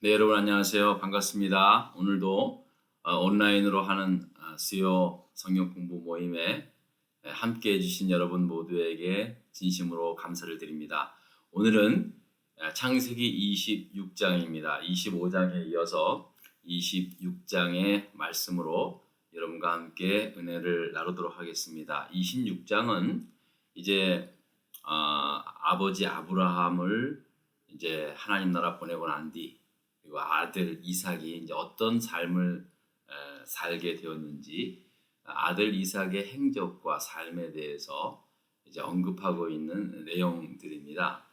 네, 여러분 안녕하세요. 반갑습니다. 오늘도 어, 온라인으로 하는 어, 수요 성경 공부 모임에 에, 함께 해주신 여러분 모두에게 진심으로 감사를 드립니다. 오늘은 에, 창세기 26장입니다. 25장에 이어서 26장의 말씀으로 여러분과 함께 은혜를 나누도록 하겠습니다. 26장은 이제 어, 아버지 아브라함을 이제 하나님 나라 보내고 난 뒤 아들 이삭이 이제 어떤 삶을 에, 살게 되었는지 아들 이삭의 행적과 삶에 대해서 이제 언급하고 있는 내용들입니다.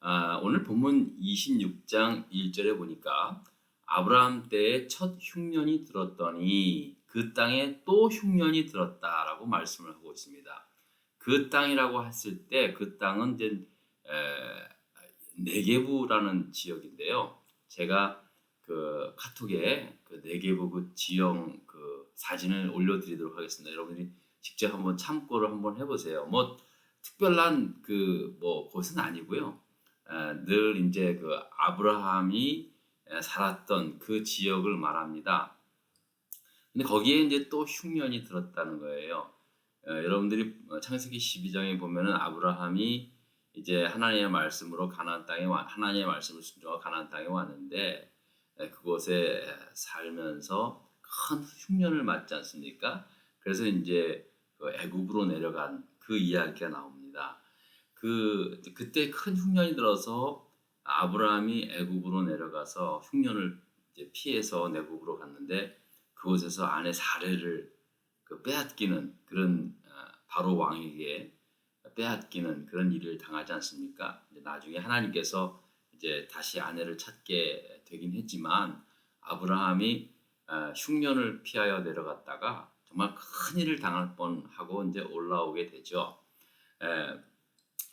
아, 오늘 본문 26장 1절에 보니까 아브라함 때에 첫 흉년이 들었더니 그 땅에 또 흉년이 들었다라고 말씀을 하고 있습니다. 그 땅이라고 했을 때 그 땅은 이제 에, 네게부라는 지역인데요. 제가 그 카톡에 그 네게부 그 지형 그 사진을 올려드리도록 하겠습니다. 여러분들이 직접 한번 참고를 한번 해보세요. 뭐 특별한 그 뭐 곳은 아니고요. 에, 늘 이제 그 아브라함이 에, 살았던 그 지역을 말합니다. 근데 거기에 이제 또 흉년이 들었다는 거예요. 에, 여러분들이 창세기 12장에 보면은 아브라함이 이제 하나님의 말씀으로 가나안 땅에 와 하나님의 말씀을 순종하고 가나안 땅에 왔는데 에, 그곳에 살면서 큰 흉년을 맞지 않습니까? 그래서 이제 그 애굽으로 내려간 그 이야기가 나옵니다. 그 그때 큰 흉년이 들어서 아브라함이 애굽으로 내려가서 흉년을 피해서 내국으로 갔는데 그곳에서 아내 사례를 그 빼앗기는 그런 어, 바로 왕에게 빼앗기는 그런 일을 당하지 않습니까? 나중에 하나님께서 이제 다시 아내를 찾게 되긴 했지만 아브라함이 어, 흉년을 피하여 내려갔다가 정말 큰 일을 당할 뻔하고 이제 올라오게 되죠. 에,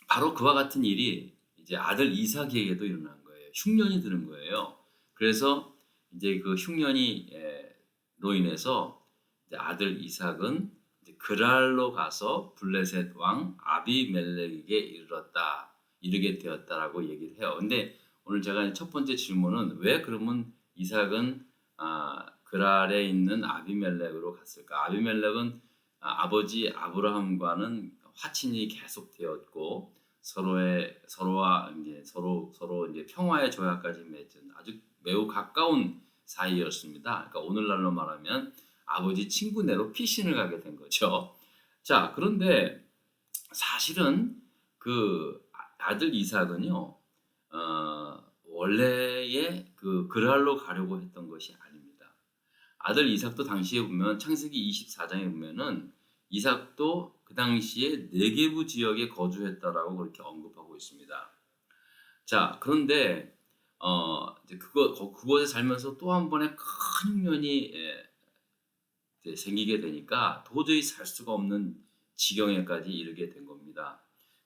바로 그와 같은 일이 이제 아들 이삭에게도 일어난 거예요. 흉년이 드는 거예요. 그래서 이제 그 흉년이로 인해서 아들 이삭은 그랄로 가서 블레셋 왕 아비멜렉에게 이르렀다, 이르게 되었다라고 얘기를 해요. 근데 오늘 제가 첫 번째 질문은 왜 그러면 이삭은 아, 그랄에 있는 아비멜렉으로 갔을까? 아비멜렉은 아, 아버지 아브라함과는 화친이 계속되었고 서로의 서로와 이제 서로 서로 이제 평화의 조약까지 맺은 아주 매우 가까운 사이였습니다. 그러니까 오늘날로 말하면 아버지 친구네로 피신을 가게 된 거죠. 자, 그런데 사실은 그 아들 이삭은요, 어, 원래의 그 그랄로 가려고 했던 것이 아닙니다. 아들 이삭도 당시에 보면 창세기 24장에 보면은 이삭도 그 당시에 네게부 지역에 거주했다라고 그렇게 언급하고 있습니다. 자, 그런데 어, 거- 그곳에 살면서 또 한 번의 큰 흉년이 예, 생기게 되니까 도저히 살 수가 없는 지경에까지 이르게 된 겁니다.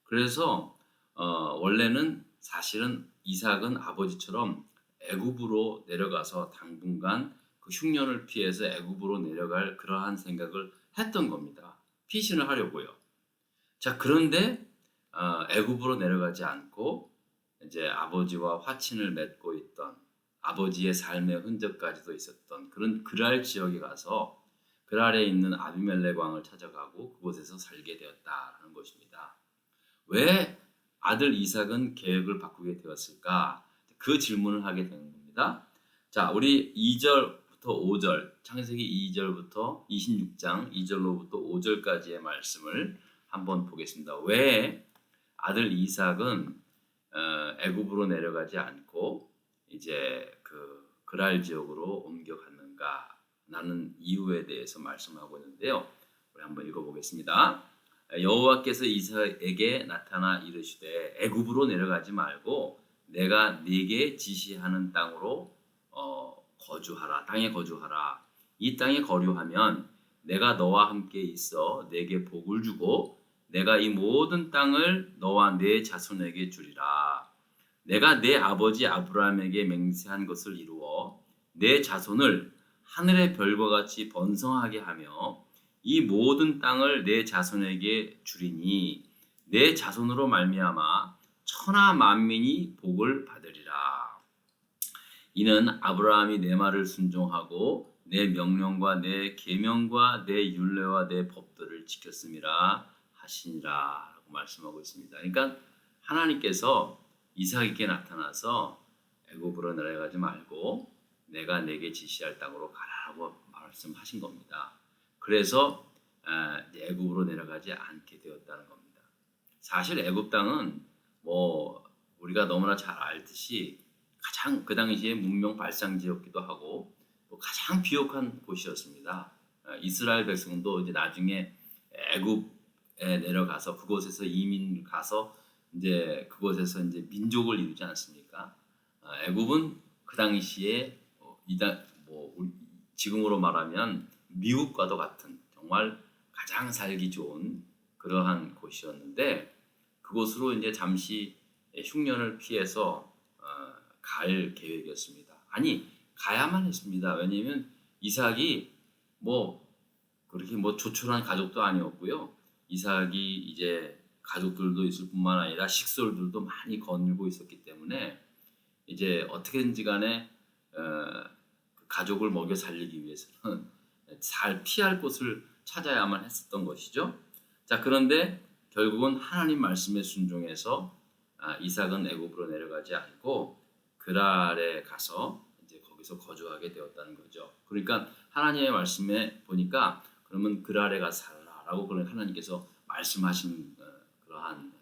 그래서 어, 원래는 사실은 이삭은 아버지처럼 애굽으로 내려가서 당분간 그 흉년을 피해서 애굽으로 내려갈 그러한 생각을 했던 겁니다. 피신을 하려고요. 자 그런데 어, 애굽으로 내려가지 않고 이제 아버지와 화친을 맺고 있던 아버지의 삶의 흔적까지도 있었던 그런 그랄 지역에 가서 그랄에 있는 아비멜렉 왕을 찾아가고 그곳에서 살게 되었다라는 것입니다. 왜 아들 이삭은 계획을 바꾸게 되었을까? 그 질문을 하게 되는 겁니다. 자, 우리 2절부터 5절, 창세기 2절부터 26장 2절로부터 5절까지의 말씀을 한번 보겠습니다. 왜 아들 이삭은 어, 애굽으로 내려가지 않고 이제 그 그랄 지역으로 옮겨갔는가? 라는 이유에 대해서 말씀하고 있는데요. 우리 한번 읽어보겠습니다. 여호와께서 이삭에게 나타나 이르시되 애굽으로 내려가지 말고 내가 네게 지시하는 땅으로 어, 거주하라 땅에 거주하라 이 땅에 거류하면 내가 너와 함께 있어 내게 복을 주고 내가 이 모든 땅을 너와 네 자손에게 주리라 내가 내 아버지 아브라함에게 맹세한 것을 이루어 내 자손을 하늘의 별과 같이 번성하게 하며 이 모든 땅을 내 자손에게 주리니 내 자손으로 말미암아 천하 만민이 복을 받으리라. 이는 아브라함이 내 말을 순종하고 내 명령과 내 계명과 내 율례와 내 법들을 지켰음이라 하시니라라고 말씀하고 있습니다. 그러니까 하나님께서 이삭에게 나타나서 애굽으로 내려가지 말고 내가 내게 지시할 땅으로 가라라고 말씀하신 겁니다. 그래서 아, 애굽으로 내려가지 않게 되었다는 겁니다. 사실 애굽 땅은 뭐 우리가 너무나 잘 알듯이 가장 그 당시에 문명 발상지였기도 하고 또 가장 비옥한 곳이었습니다. 아, 이스라엘 백성도 이제 나중에 애굽에 내려가서 그곳에서 이민 가서 이제 그곳에서 이제 민족을 이루지 않습니까? 아, 애굽은 그 당시에 어, 이다 뭐 지금으로 말하면 미국과도 같은 정말 가장 살기 좋은 그러한 곳이었는데 그곳으로 이제 잠시 흉년을 피해서 어, 갈 계획이었습니다. 아니 가야만 했습니다. 왜냐하면 이삭이 뭐 그렇게 뭐 조촐한 가족도 아니었고요. 이삭이 이제 가족들도 있을 뿐만 아니라 식솔들도 많이 거느리고 있었기 때문에 이제 어떻게든지 간에 가족을 먹여 살리기 위해서는 잘 피할 곳을 찾아야만 했었던 것이죠. 자 그런데 결국은 하나님 말씀에 순종해서 아, 이삭은 애굽으로 내려가지 않고 그랄에 가서 이제 거기서 거주하게 되었다는 거죠. 그러니까 하나님의 말씀에 보니까 그러면 그랄에 가서 살라라고 그런 하나님께서 말씀하신 어, 그러한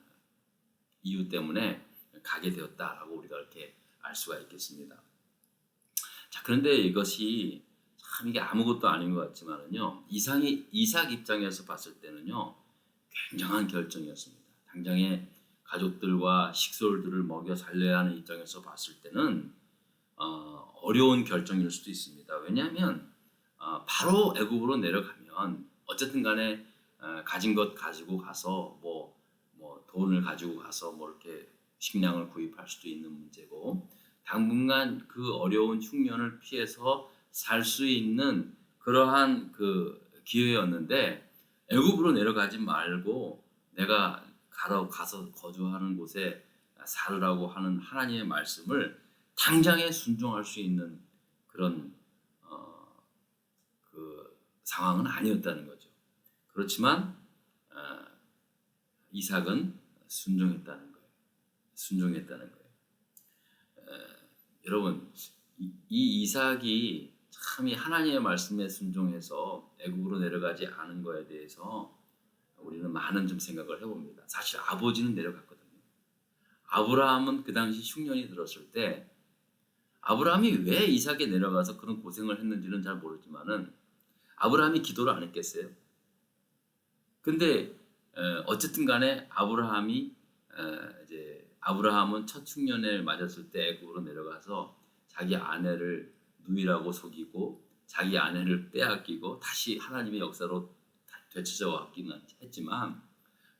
이유 때문에 가게 되었다라고 우리가 이렇게 알 수가 있겠습니다. 자 그런데 이것이 참 이게 아무것도 아닌 것 같지만은요 이상이 이삭 입장에서 봤을 때는요 굉장한 결정이었습니다. 당장에 가족들과 식솔들을 먹여 살려야 하는 입장에서 봤을 때는 어, 어려운 결정일 수도 있습니다. 왜냐하면 어, 바로 애굽으로 내려가면 어쨌든 간에 어, 가진 것 가지고 가서 뭐, 뭐 돈을 가지고 가서 뭐 이렇게 식량을 구입할 수도 있는 문제고 당분간 그 어려운 흉년을 피해서 살 수 있는 그러한 그 기회였는데 애굽으로 내려가지 말고 내가 가러 가서 거주하는 곳에 살으라고 하는 하나님의 말씀을 당장에 순종할 수 있는 그런 어, 그 상황은 아니었다는 거죠. 그렇지만 어, 이삭은 순종했다는 거예요. 순종했다는 거예요. 에, 여러분 이, 이 이삭이 참이 하나님의 말씀에 순종해서 애국으로 내려가지 않은 거에 대해서 우리는 많은 좀 생각을 해봅니다. 사실 아버지는 내려갔거든요. 아브라함은 그 당시 흉년이 들었을 때 아브라함이 왜 이삭에 내려가서 그런 고생을 했는지는 잘 모르지만은 아브라함이 기도를 안 했겠어요? 근데 어쨌든 간에 아브라함이 이제 아브라함은 첫 흉년을 맞았을 때 애굽으로 내려가서 자기 아내를 누이라고 속이고 자기 아내를 빼앗기고 다시 하나님의 역사로 되찾아 왔기는 했지만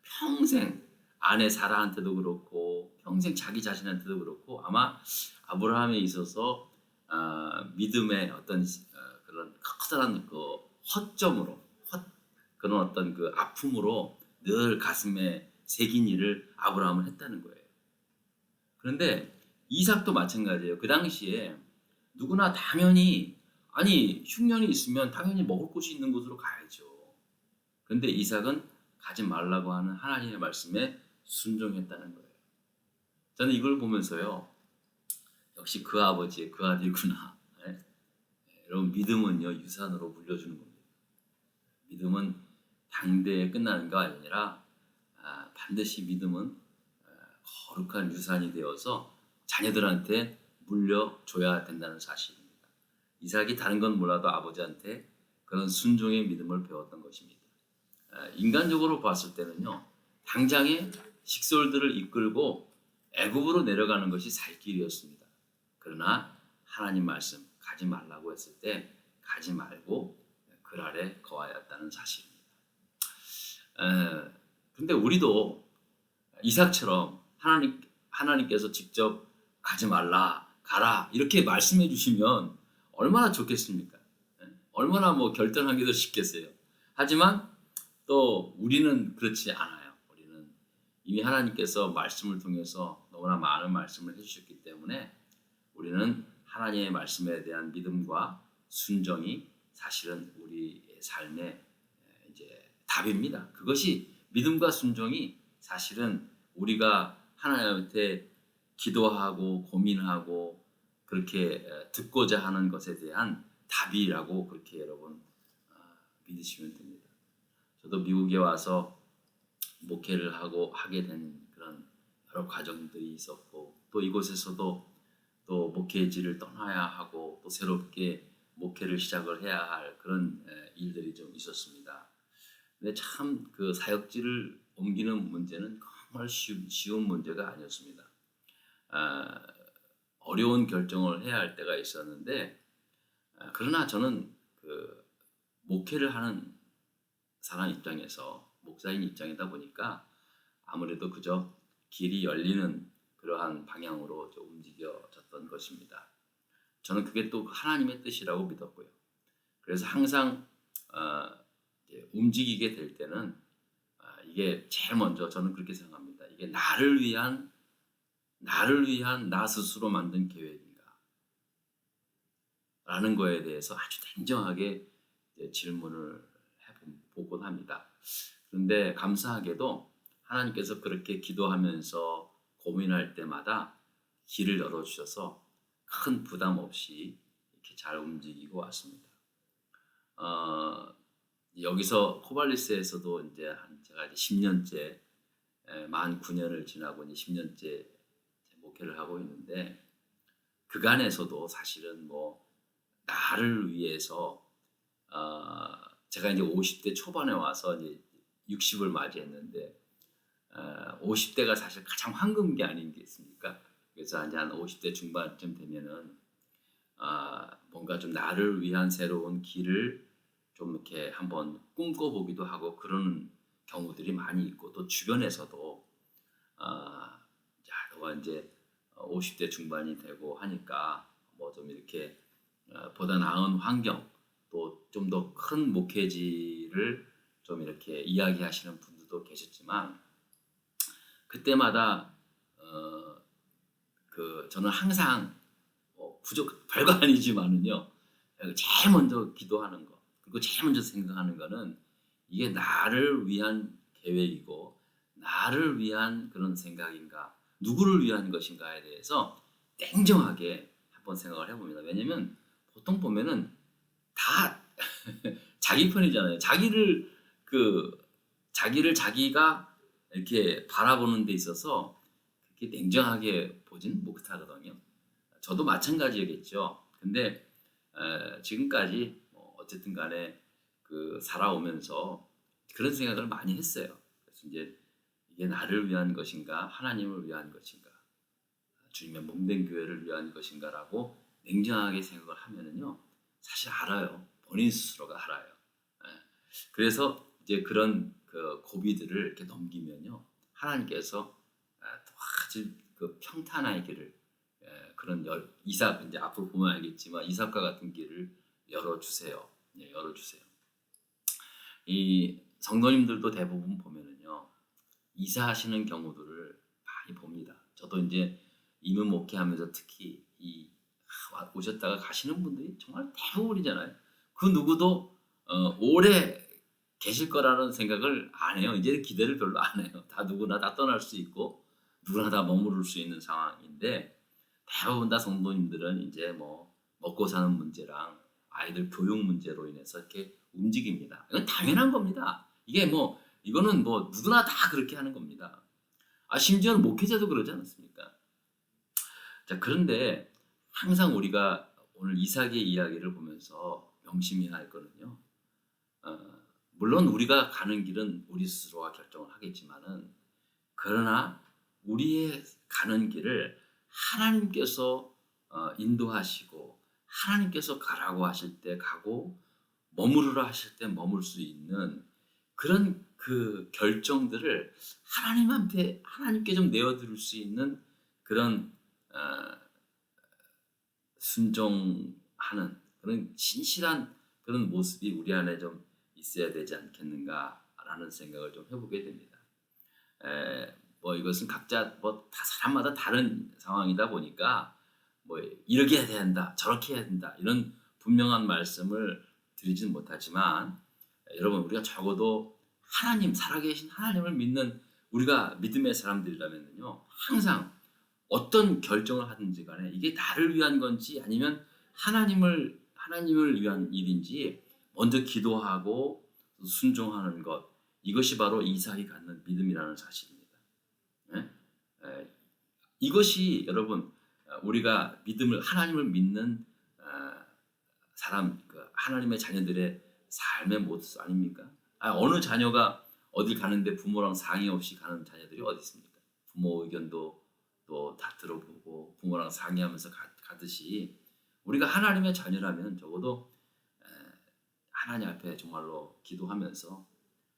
평생 아내 사라한테도 그렇고 평생 자기 자신한테도 그렇고 아마 아브라함에 있어서 어, 믿음의 어떤 어, 그런 커다란 그 허점으로 헛, 그런 어떤 그 아픔으로 늘 가슴에 새긴 일을 아브라함은 했다는 거예요. 그런데 이삭도 마찬가지예요. 그 당시에 누구나 당연히 아니 흉년이 있으면 당연히 먹을 곳이 있는 곳으로 가야죠. 그런데 이삭은 가지 말라고 하는 하나님의 말씀에 순종했다는 거예요. 저는 이걸 보면서요. 역시 그 아버지의 그 아들이구나. 네? 여러분 믿음은요 유산으로 물려주는 겁니다. 믿음은 당대에 끝나는 거 아니라 아, 반드시 믿음은 아, 거룩한 유산이 되어서 자녀들한테 물려줘야 된다는 사실입니다. 이삭이 다른 건 몰라도 아버지한테 그런 순종의 믿음을 배웠던 것입니다. 아, 인간적으로 봤을 때는요, 당장에 식솔들을 이끌고 애굽으로 내려가는 것이 살 길이었습니다. 그러나 하나님 말씀 가지 말라고 했을 때 가지 말고 그 아래 거하였다는 사실입니다. 에, 근데 우리도 이삭처럼 하나님 하나님께서 직접 가지 말라 가라 이렇게 말씀해 주시면 얼마나 좋겠습니까? 예? 얼마나 뭐 결단하기도 쉽겠어요. 하지만 또 우리는 그렇지 않아요. 우리는 이미 하나님께서 말씀을 통해서 너무나 많은 말씀을 해주셨기 때문에 우리는 하나님의 말씀에 대한 믿음과 순종이 사실은 우리의 삶의 이제 답입니다. 그것이 믿음과 순종이 사실은 우리가 하나님한테 기도하고 고민하고 그렇게 듣고자 하는 것에 대한 답이라고 그렇게 여러분 어, 믿으시면 됩니다. 저도 미국에 와서 목회를 하고 하게 된 그런 여러 과정들이 있었고 또 이곳에서도 또 목회지를 떠나야 하고 또 새롭게 목회를 시작을 해야 할 그런 일들이 좀 있었습니다. 근데 참 그 사역지를 옮기는 문제는 정말 쉬운, 문제가 아니었습니다. 아, 어려운 결정을 해야 할 때가 있었는데 아, 그러나 저는 그 목회를 하는 사람 입장에서 목사인 입장이다 보니까 아무래도 그저 길이 열리는 그러한 방향으로 움직여졌던 것입니다. 저는 그게 또 하나님의 뜻이라고 믿었고요. 그래서 항상 어, 움직이게 될 때는 어, 이게 제일 먼저 저는 그렇게 생각합니다. 이게 나를 위한 나를 위한 나 스스로 만든 계획인가? 라는 거에 대해서 아주 냉정하게 질문을 해보곤 합니다. 그런데 감사하게도 하나님께서 그렇게 기도하면서 고민할 때마다 길을 열어주셔서 큰 부담 없이 이렇게 잘 움직이고 왔습니다. 어, 여기서 코발리스에서도 이제 한 제가 이제 10년째 만 9년을 지나고 이제 10년째 목회를 하고 있는데 그간에서도 사실은 뭐 나를 위해서 어, 제가 이제 50대 초반에 와서 이제 60을 맞이했는데 어, 50대가 사실 가장 황금기 아닌 게 있습니까? 그래서 이제 한 50대 중반쯤 되면은 아, 뭔가 좀 나를 위한 새로운 길을 좀 이렇게 한번 꿈꿔보기도 하고 그런 경우들이 많이 있고 또 주변에서도 아, 야, 너가 이제 50대 중반이 되고 하니까 뭐 좀 이렇게 어, 보다 나은 환경 또 좀 더 큰 목회지를 좀 이렇게 이야기하시는 분들도 계셨지만 그때마다 어, 그 저는 항상 뭐 부족 별거 아니지만은요 제일 먼저 기도하는 거 그리고 제일 먼저 생각하는 거는 이게 나를 위한 계획이고 나를 위한 그런 생각인가 누구를 위한 것인가에 대해서 냉정하게 한번 생각을 해봅니다. 왜냐면 보통 보면은 다 자기 편이잖아요. 자기를 그 자기를 자기가 이렇게 바라보는 데 있어서 그렇게 냉정하게 보진 못하거든요. 저도 마찬가지겠죠. 근데 에, 지금까지 뭐 어쨌든 간에 그 살아오면서 그런 생각을 많이 했어요. 그래서 이제 이게 나를 위한 것인가 하나님을 위한 것인가 주님의 몸된 교회를 위한 것인가라고 냉정하게 생각을 하면은요 사실 알아요 본인 스스로가 알아요 예. 그래서 이제 그런 그 고비들을 이렇게 넘기면요 하나님께서 아, 아주 그 평탄한 길을 예, 그런 열, 이삭 이제 앞으로 보면 알겠지만 이삭과 같은 길을 열어 주세요 예, 열어 주세요 이 성도님들도 대부분 보면은 이사하시는 경우들을 많이 봅니다. 저도 이제 임무 목회하면서 특히 이 오셨다가 가시는 분들이 정말 대부분이잖아요. 그 누구도 어, 오래 계실 거라는 생각을 안 해요. 이제 기대를 별로 안 해요. 다 누구나 다 떠날 수 있고 누구나 다 머무를 수 있는 상황인데 대부분 다 성도님들은 이제 뭐 먹고 사는 문제랑 아이들 교육 문제로 인해서 이렇게 움직입니다. 이건 당연한 겁니다. 이게 뭐 이거는 뭐 누구나 다 그렇게 하는 겁니다. 아 심지어는 목회자도 그러지 않았습니까? 자 그런데 항상 우리가 오늘 이삭의 이야기를 보면서 명심해야 할 거는요. 어, 물론 우리가 가는 길은 우리 스스로가 결정을 하겠지만은 그러나 우리의 가는 길을 하나님께서 어, 인도하시고 하나님께서 가라고 하실 때 가고 머무르라 하실 때 머물 수 있는 그런 그 결정들을 하나님한테 하나님께 좀 내어드릴 수 있는 그런 어, 순종하는 그런 신실한 그런 모습이 우리 안에 좀 있어야 되지 않겠는가라는 생각을 좀 해보게 됩니다. 에, 뭐 이것은 각자 뭐 다 사람마다 다른 상황이다 보니까 뭐 이렇게 해야 된다, 저렇게 해야 된다 이런 분명한 말씀을 드리지는 못하지만 여러분 우리가 적어도 하나님 살아계신 하나님을 믿는 우리가 믿음의 사람들이라면요 항상 어떤 결정을 하든지 간에 이게 나를 위한 건지 아니면 하나님을 하나님을 위한 일인지 먼저 기도하고 순종하는 것 이것이 바로 이삭이 갖는 믿음이라는 사실입니다. 예? 에, 이것이 여러분 어, 우리가 믿음을 하나님을 믿는 어, 사람 그 하나님의 자녀들의 삶의 모습 아닙니까? 아, 어느 자녀가 어딜 가는데 부모랑 상의 없이 가는 자녀들이 어디 있습니까? 부모 의견도 또 다 들어보고 부모랑 상의하면서 가, 가듯이 우리가 하나님의 자녀라면 적어도 에, 하나님 앞에 정말로 기도하면서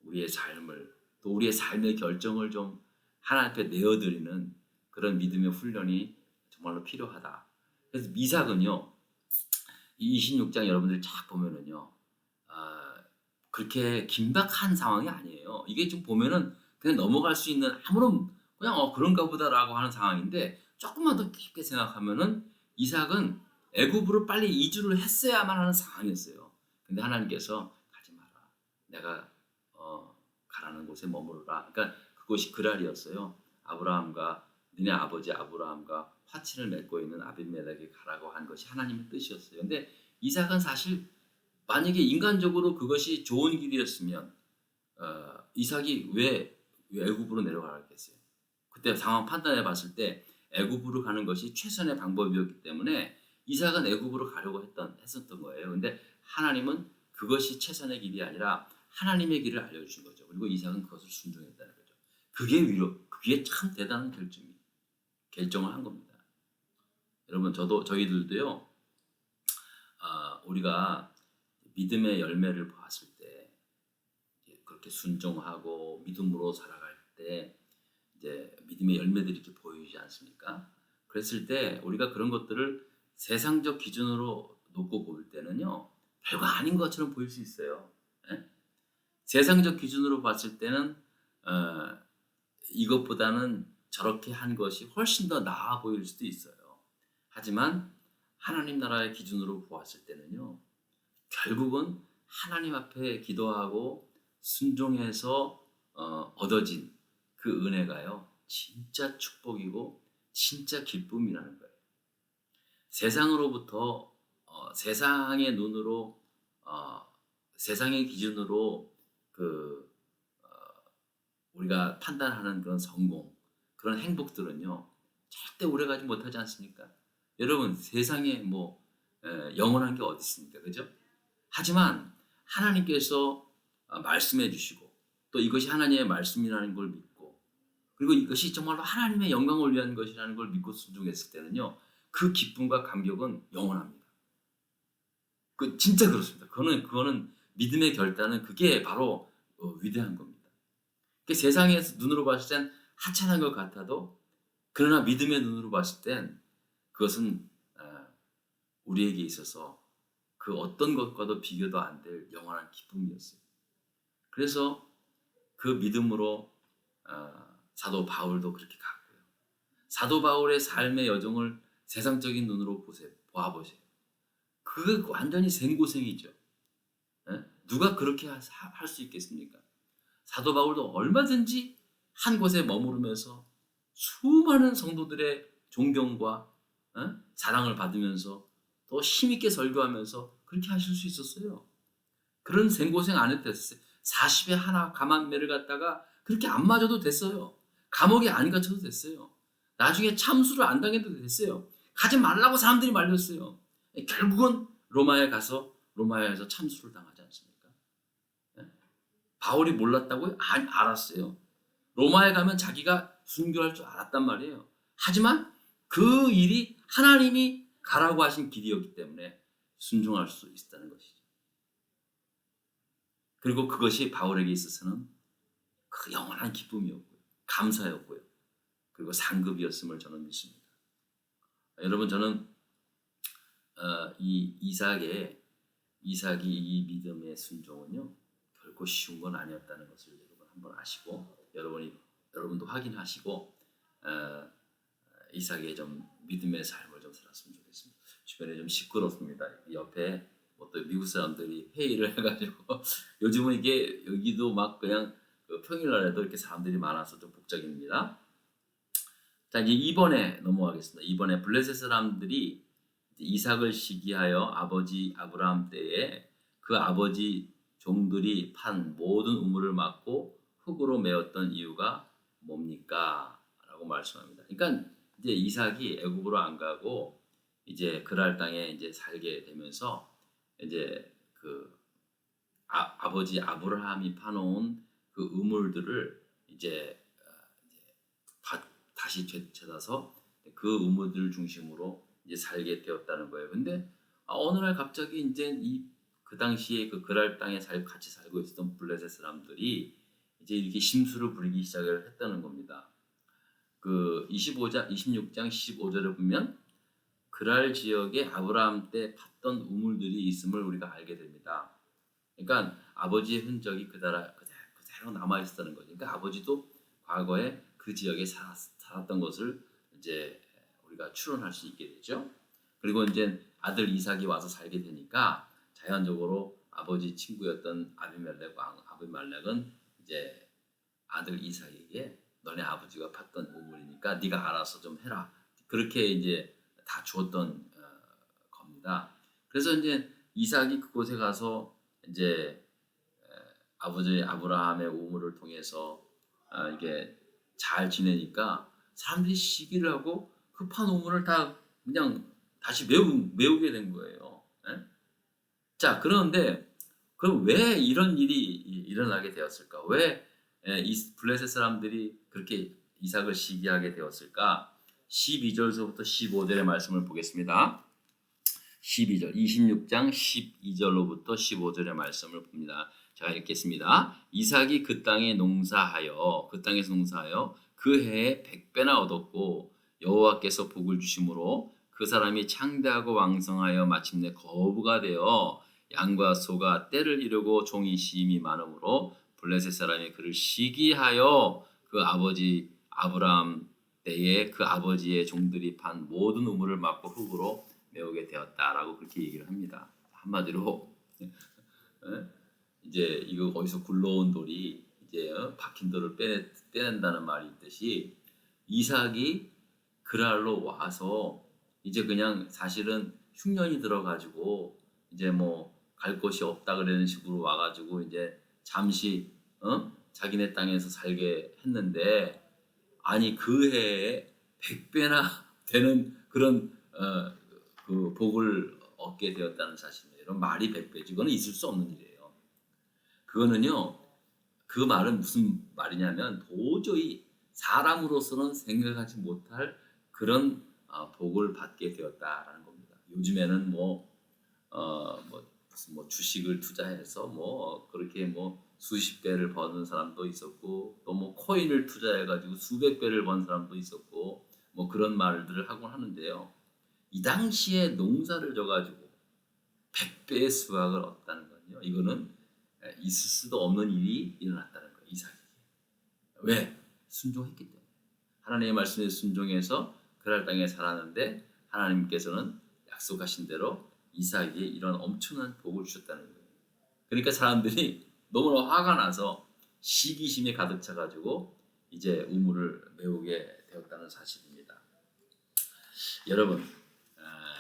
우리의 삶을 또 우리의 삶의 결정을 좀 하나님 앞에 내어드리는 그런 믿음의 훈련이 정말로 필요하다. 그래서 미삭은요, 이 26장 여러분들이 쫙 보면은요, 아, 그렇게 긴박한 상황이 아니에요. 이게 좀 보면은 그냥 넘어갈 수 있는 아무런 그냥 어 그런가 보다라고 하는 상황인데 조금만 더 깊게 생각하면은 이삭은 애굽으로 빨리 이주를 했어야만 하는 상황이었어요. 근데 하나님께서 가지 마라. 내가 어, 가라는 곳에 머무르라. 그러니까 그곳이 그랄이었어요. 아브라함과 니네 아버지 아브라함과 화친을 맺고 있는 아비멜렉에 가라고 한 것이 하나님의 뜻이었어요. 근데 이삭은 사실 만약에 인간적으로 그것이 좋은 길이었으면 어, 이삭이 왜, 왜 애굽으로 내려가겠어요? 그때 상황 판단해 봤을 때 애굽으로 가는 것이 최선의 방법이었기 때문에 이삭은 애굽으로 가려고 했던 했었던 거예요. 근데 하나님은 그것이 최선의 길이 아니라 하나님의 길을 알려주신 거죠. 그리고 이삭은 그것을 순종했다는 거죠. 그게 위로, 그게 참 대단한 결정이 결정을 한 겁니다. 여러분 저도 저희들도요. 아, 우리가 믿음의 열매를 보았을 때 그렇게 순종하고 믿음으로 살아갈 때 이제 믿음의 열매들이 이렇게 보이지 않습니까? 그랬을 때 우리가 그런 것들을 세상적 기준으로 놓고 볼 때는요 별거 아닌 것처럼 보일 수 있어요. 예? 세상적 기준으로 봤을 때는 어, 이것보다는 저렇게 한 것이 훨씬 더 나아 보일 수도 있어요. 하지만 하나님 나라의 기준으로 보았을 때는요 결국은 하나님 앞에 기도하고 순종해서 어, 얻어진 그 은혜가요 진짜 축복이고 진짜 기쁨이라는 거예요. 세상으로부터 어, 세상의 눈으로 어, 세상의 기준으로 그 어, 우리가 판단하는 그런 성공 그런 행복들은요 절대 오래가지 못하지 않습니까? 여러분 세상에 뭐 에, 영원한 게 어디 있습니까, 그죠? 하지만 하나님께서 어, 말씀해 주시고 또 이것이 하나님의 말씀이라는 걸 믿고 그리고 이것이 정말로 하나님의 영광을 위한 것이라는 걸 믿고 순종했을 때는요 그 기쁨과 감격은 영원합니다. 그 진짜 그렇습니다. 그거는 그거는 믿음의 결단은 그게 바로 어, 위대한 겁니다. 그 세상에서 눈으로 봤을 땐 하찮은 것 같아도 그러나 믿음의 눈으로 봤을 땐 그것은 어, 우리에게 있어서 그 어떤 것과도 비교도 안 될 영원한 기쁨이었어요. 그래서 그 믿음으로 어, 사도 바울도 그렇게 갔고요. 사도 바울의 삶의 여정을 세상적인 눈으로 보세요. 보아보세요. 그거 완전히 생고생이죠. 예? 누가 그렇게 할 수 있겠습니까? 사도 바울도 얼마든지 한 곳에 머무르면서 수많은 성도들의 존경과 어? 사랑을 받으면서 또 힘있게 설교하면서 그렇게 하실 수 있었어요. 그런 생고생 안 했댔어요. 40에 하나 가만매를 갖다가 그렇게 안 맞아도 됐어요. 감옥에 안 갇혀도 됐어요. 나중에 참수를 안 당해도 됐어요. 가지 말라고 사람들이 말렸어요. 결국은 로마에 가서 로마에서 참수를 당하지 않습니까? 네? 바울이 몰랐다고요? 아, 알았어요. 로마에 가면 자기가 순교할 줄 알았단 말이에요. 하지만 그 일이 하나님이 가라고 하신 길이었기 때문에 순종할 수 있다는 것이죠. 그리고 그것이 바울에게 있어서는 그 영원한 기쁨이었고요. 감사였고요. 그리고 상급이었음을 저는 믿습니다. 여러분 저는 어, 이 이삭의 이삭이 이 믿음의 순종은요 결코 쉬운 건 아니었다는 것을 여러분 한번 아시고 여러분이 여러분도 확인하시고 어, 이삭의 좀 믿음의 삶을 좀 살았으면 좋겠습니다. 주변에 좀 시끄럽습니다. 이 옆에 뭐또 미국 사람들이 회의를 해가지고 요즘은 이게 여기도 막 그냥 그 평일날에도 이렇게 사람들이 많아서 좀 복잡입니다. 자 이제 2번에 넘어가겠습니다. 2번에 블레셋 사람들이 이삭을 시기하여 아버지 아브라함 때에 그 아버지 종들이 판 모든 우물을 막고 흙으로 메었던 이유가 뭡니까? 라고 말씀합니다. 그러니까 이제 이삭이 애굽으로 안 가고 이제 그랄 땅에 이제 살게 되면서 이제 그 아, 아버지 아브라함이 파놓은 그 우물들을 어, 이제 다, 죄- 찾아서 그 우물들 중심으로 이제 살게 되었다는 거예요. 근데 아, 어느 날 갑자기 이제 이 그 당시에 그 그랄 땅에 살, 같이 살고 있었던 블레셋 사람들이 이제 이렇게 심수를 부리기 시작을 했다는 겁니다. 그 25장, 26장 15절에 보면 그랄 지역에 아브라함 때 팠던 우물들이 있음을 우리가 알게 됩니다. 그러니까 아버지의 흔적이 그대로, 그대로 남아 있었다는 거죠. 그러니까 아버지도 과거에 그 지역에 살았, 살았던 것을 이제 우리가 추론할 수 있게 되죠. 그리고 이제 아들 이삭이 와서 살게 되니까 자연적으로 아버지 친구였던 아비멜렉 왕 아비멜렉은 이제 아들 이삭에게 너네 아버지가 팠던 우물이니까 네가 알아서 좀 해라. 그렇게 이제 다 주었던 어, 겁니다. 그래서 이제 이삭이 그곳에 가서 이제 에, 아버지 아브라함의 우물을 통해서 아, 이게 잘 지내니까 사람들이 시기를 하고 급한 우물을 다 그냥 다시 메우, 메우게 된 거예요. 예? 자 그런데 그럼 왜 이런 일이 이- 일어나게 되었을까? 왜 에, 이 블레셋 사람들이 그렇게 이삭을 시기하게 되었을까? 12절서부터 15절의 말씀을 보겠습니다. 12절, 26장 12절로부터 15절의 말씀을 봅니다. 제가 읽겠습니다. 이삭이 그 땅에 농사하여 그 땅에서 농사하여 그 해에 백배나 얻었고 여호와께서 복을 주심으로 그 사람이 창대하고 왕성하여 마침내 거부가 되어 양과 소가 때를 이루고 종이 심이 많으므로 블레셋 사람이 그를 시기하여 그 아버지 아브라함 때에 그 아버지의 종들이 판 모든 우물을 막고 흙으로 메우게 되었다라고 그렇게 얘기를 합니다. 한마디로 예? 이제 이거 어디서 굴러온 돌이 이제 어? 박힌 돌을 빼, 빼낸다는 말이 있듯이 이삭이 그랄로 와서 이제 그냥 사실은 흉년이 들어가지고 이제 뭐 갈 곳이 없다 그러는 식으로 와가지고 이제 잠시 어? 자기네 땅에서 살게 했는데 아니 그 해에 백 배나 되는 그런 어, 그 복을 얻게 되었다는 사실이에요. 이런 말이 백 배지 그거는 있을 수 없는 일이에요. 그거는요 그 말은 무슨 말이냐면 도저히 사람으로서는 생각하지 못할 그런 어, 복을 받게 되었다라는 겁니다. 요즘에는 뭐, 어, 뭐 무슨 뭐 주식을 투자해서 뭐 그렇게 뭐 수십 배를 버는 사람도 있었고 또 뭐 코인을 투자해가지고 수백 배를 번 사람도 있었고 뭐 그런 말들을 하곤 하는데요. 이 당시에 농사를 져가지고 100배의 수확을 얻었다는 건요. 이거는 있을 수도 없는 일이 일어났다는 거예요. 이삭에게. 왜? 순종했기 때문에. 하나님의 말씀에 순종해서 그랄 땅에 살았는데 하나님께서는 약속하신 대로 이삭에게 이런 엄청난 복을 주셨다는 거예요. 그러니까 사람들이 너무나 화가 나서 시기심에 가득 차가지고 이제 우물을 메우게 되었다는 사실입니다. 여러분, 아,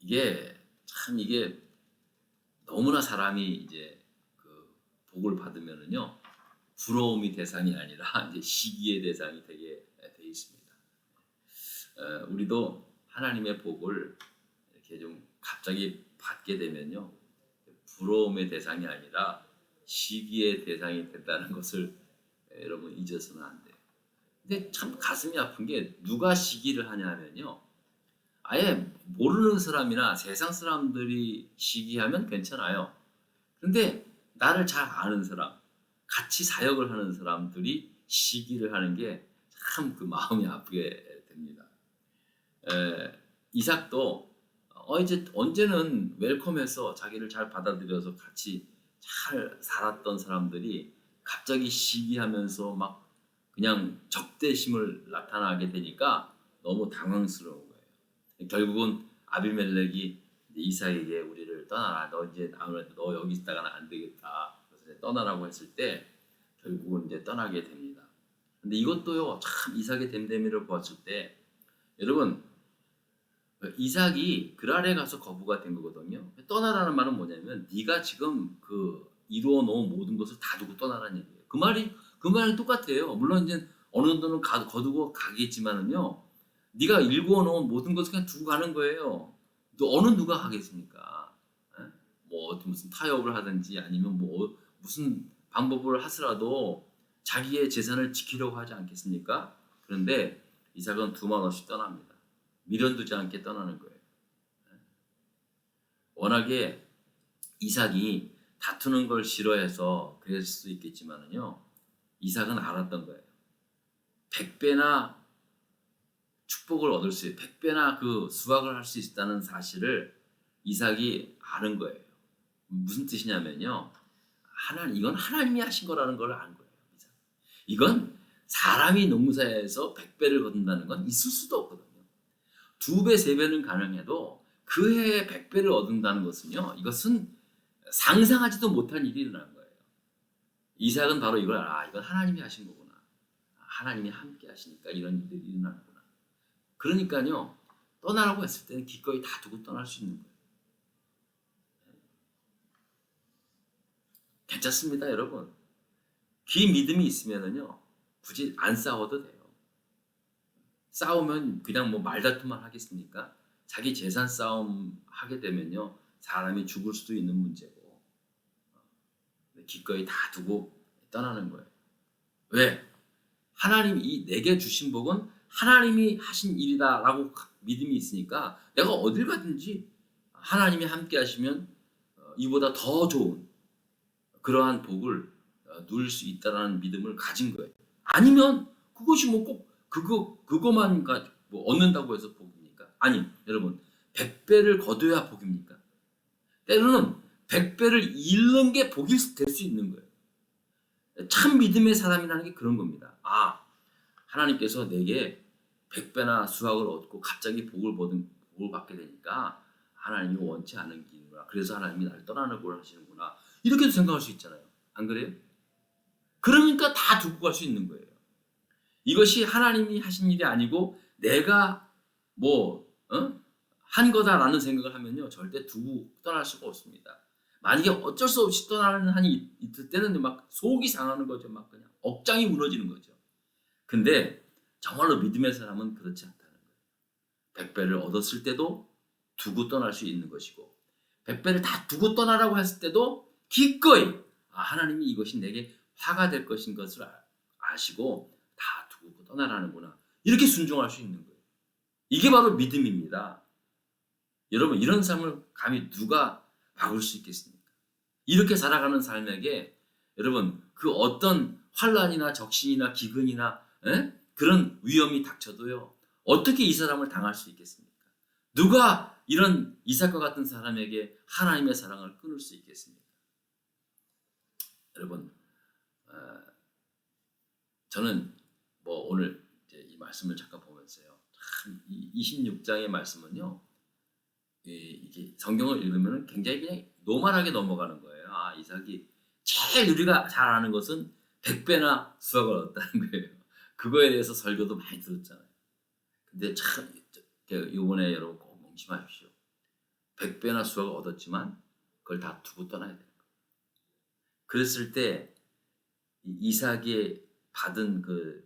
이게 참 이게 너무나 사람이 이제 그 복을 받으면은요 부러움이 대상이 아니라 이제 시기의 대상이 되게 돼 있습니다. 어, 우리도 하나님의 복을 이렇게 좀 갑자기 받게 되면요 부러움의 대상이 아니라 시기의 대상이 된다는 것을 여러분 잊어서는 안 돼요. 근데 참 가슴이 아픈 게 누가 시기를 하냐면요. 아예 모르는 사람이나 세상 사람들이 시기하면 괜찮아요. 근데 나를 잘 아는 사람, 같이 사역을 하는 사람들이 시기를 하는 게 참 그 마음이 아프게 됩니다. 에, 이삭도 어 이제 언제는 웰컴해서 자기를 잘 받아들여서 같이 잘 살았던 사람들이 갑자기 시기하면서 막 그냥 적대심을 나타나게 되니까 너무 당황스러운 거예요. 결국은 아비멜렉이 이삭에게 우리를 떠나라. 너 이제 아무래도 너 여기 있다가는 안 되겠다. 그래서 떠나라고 했을 때 결국은 이제 떠나게 됩니다. 근데 이것도요 참 이삭의 됨됨이를 보았을 때 여러분 이삭이 그랄에 가서 거부가 된 거거든요. 떠나라는 말은 뭐냐면 네가 지금 그 이루어 놓은 모든 것을 다 두고 떠나라는 얘기예요. 그 말이 그 말이 똑같아요. 물론 이제 어느 정도는 가, 거두고 가겠지만은요. 네가 일구어 놓은 모든 것을 그냥 두고 가는 거예요. 또 어느 누가 하겠습니까? 예? 뭐 무슨 타협을 하든지 아니면 뭐 어- 무슨 방법을 하더라도 자기의 재산을 지키려고 하지 않겠습니까? 그런데 이삭은 두만 없이 떠납니다. 미련 두지 않게 떠나는 거예요. 예? 워낙에 이삭이 다투는 걸 싫어해서 그랬을 수도 있겠지만은요. 이삭은 알았던 거예요. 백배나 축복을 얻을 수 있어요. 백배나 그 수확을 할 수 있다는 사실을 이삭이 아는 거예요. 무슨 뜻이냐면요. 하나님 이건 하나님이 하신 거라는 걸 아는 거예요. 이삭. 이건 사람이 농사에서 백배를 거둔다는 건 있을 수도 없거든요. 두 배, 세 배는 가능해도 그 해에 백배를 얻는다는 것은요. 이것은 상상하지도 못한 일이 일어난 거예요. 이삭은 바로 이걸. 아, 이건 하나님이 하신 거구나. 하나님이 함께 하시니까 이런 일들이 일어나는구나. 그러니까요. 떠나라고 했을 때는 기꺼이 다 두고 떠날 수 있는 거예요. 괜찮습니다, 여러분. 기 믿음이 있으면은요. 굳이 안 싸워도 돼요. 싸우면 그냥 뭐 말다툼만 하겠습니까? 자기 재산 싸움 하게 되면요. 사람이 죽을 수도 있는 문제고. 기꺼이 다 두고 떠나는 거예요. 왜? 하나님이 이 내게 주신 복은 하나님이 하신 일이다라고 믿음이 있으니까 내가 어딜 가든지 하나님이 함께 하시면 어, 이보다 더 좋은 그러한 복을 어, 누릴 수 있다라는 믿음을 가진 거예요. 아니면 그것이 뭐꼭 그거 그거만 가, 뭐 얻는다고 해서 복입니까? 아니, 여러분 백배를 거둬야 복입니까? 때로는 백배를 잃는 게 복이 될 수 있는 거예요. 참 믿음의 사람이라는 게 그런 겁니다. 아, 하나님께서 내게 백배나 수확을 얻고 갑자기 복을 받은 복을 받게 되니까 하나님이 원치 않은 길이구나. 그래서 하나님이 나를 떠나는 걸 하시는구나. 이렇게도 생각할 수 있잖아요. 안 그래요? 그러니까 다 두고 갈 수 있는 거예요. 이것이 하나님이 하신 일이 아니고 내가 뭐 어? 한 거다라는 생각을 하면요 절대 두고 떠날 수가 없습니다. 만약에 어쩔 수 없이 떠나는 한이 있을 때는 막 속이 상하는 거죠. 막 그냥 억장이 무너지는 거죠. 근데 정말로 믿음의 사람은 그렇지 않다는 거예요. 백배를 얻었을 때도 두고 떠날 수 있는 것이고 백배를 다 두고 떠나라고 했을 때도 기꺼이 아, 하나님이 이것이 내게 화가 될 것인 것을 아- 아시고 떠나라는구나 이렇게 순종할 수 있는 거예요. 이게 바로 믿음입니다. 여러분 이런 삶을 감히 누가 막을 수 있겠습니까? 이렇게 살아가는 삶에게 여러분 그 어떤 환란이나 적신이나 기근이나 에? 그런 위험이 닥쳐도요 어떻게 이 사람을 당할 수 있겠습니까? 누가 이런 이삭과 같은 사람에게 하나님의 사랑을 끊을 수 있겠습니까? 여러분 어, 저는 뭐 오늘 이제 이 말씀을 잠깐 보면서요 참이 26장의 말씀은요 이, 이게 성경을 읽으면 굉장히 그냥 노멀하게 넘어가는 거예요. 아 이삭이 제일 우리가 잘 아는 것은 백배나 수확을 얻었다는 거예요. 그거에 대해서 설교도 많이 들었잖아요. 근데 참 이번에 여러분 꼭 명심하십시오. 백배나 수확을 얻었지만 그걸 다 두고 떠나야 되는 거예요. 그랬을 때이 이삭이 받은 그